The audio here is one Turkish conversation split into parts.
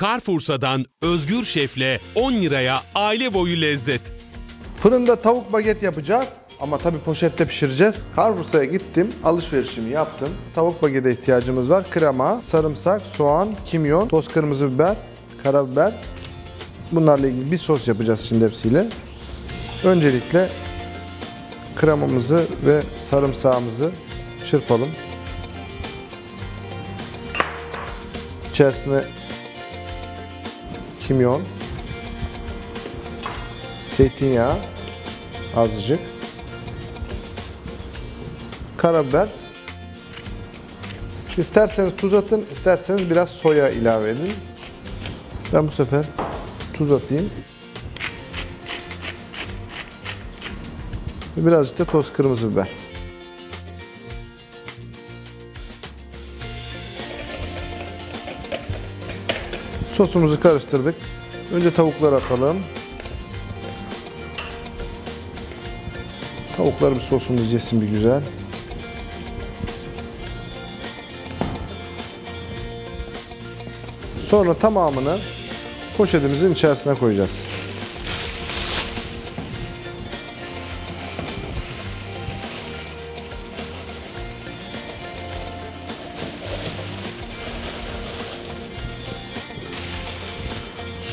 Carrefour'dan Özgür Şef'le 10 liraya aile boyu lezzet. Fırında tavuk baget yapacağız ama tabii poşette pişireceğiz. Carrefour'a gittim, alışverişimi yaptım. Tavuk bagete ihtiyacımız var. Krema, sarımsak, soğan, kimyon, toz kırmızı biber, karabiber. Bunlarla ilgili bir sos yapacağız şimdi hepsiyle. Öncelikle kremamızı ve sarımsağımızı çırpalım. İçerisine kimyon, zeytinyağı azıcık, karabiber. İsterseniz tuz atın, isterseniz biraz soya ilave edin. Ben bu sefer tuz atayım. Birazcık da toz kırmızı biber. Sosumuzu karıştırdık. Önce tavukları atalım. Tavuklar bir sosumuz yesin bir güzel. Sonra tamamını poşetimizin içerisine koyacağız.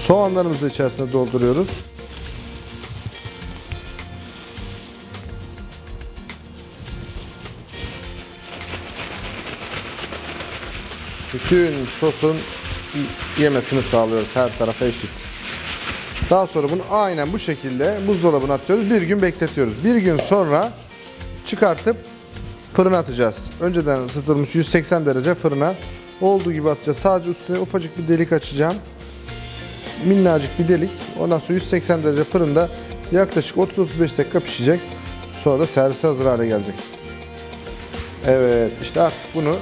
Soğanlarımızı içerisine dolduruyoruz. Bütün sosun yemesini sağlıyoruz her tarafa eşit. Daha sonra bunu aynen bu şekilde buzdolabına atıyoruz. Bir gün bekletiyoruz. Bir gün sonra çıkartıp fırına atacağız. Önceden ısıtılmış 180 derece fırına olduğu gibi atacağız. Sadece üstüne ufacık bir delik açacağım. Minnacık bir delik. Ondan sonra 180 derece fırında yaklaşık 30-35 dakika pişecek. Sonra da servise hazır hale gelecek. Evet işte artık bunu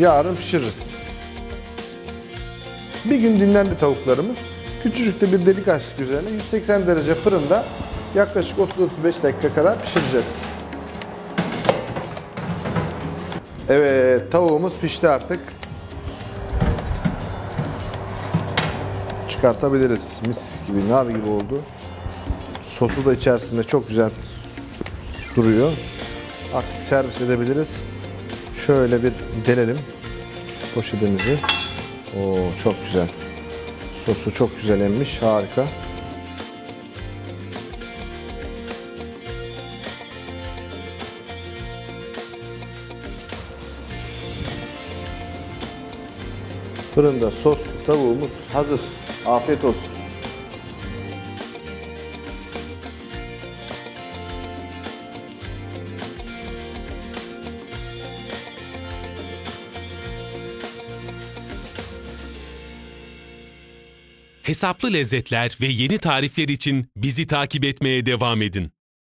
yarın pişiririz. Bir gün dinlendi tavuklarımız. Küçücük de bir delik açtık üzerine. 180 derece fırında yaklaşık 30-35 dakika kadar pişireceğiz. Evet tavuğumuz pişti artık. Çıkartabiliriz. Mis gibi nar gibi oldu. Sosu da içerisinde çok güzel duruyor. Artık servis edebiliriz. Şöyle bir delelim poşetimizi. Oo çok güzel. Sosu çok güzel emmiş. Harika. Fırında soslu tavuğumuz hazır. Afiyet olsun. Hesaplı lezzetler ve yeni tarifler için bizi takip etmeye devam edin.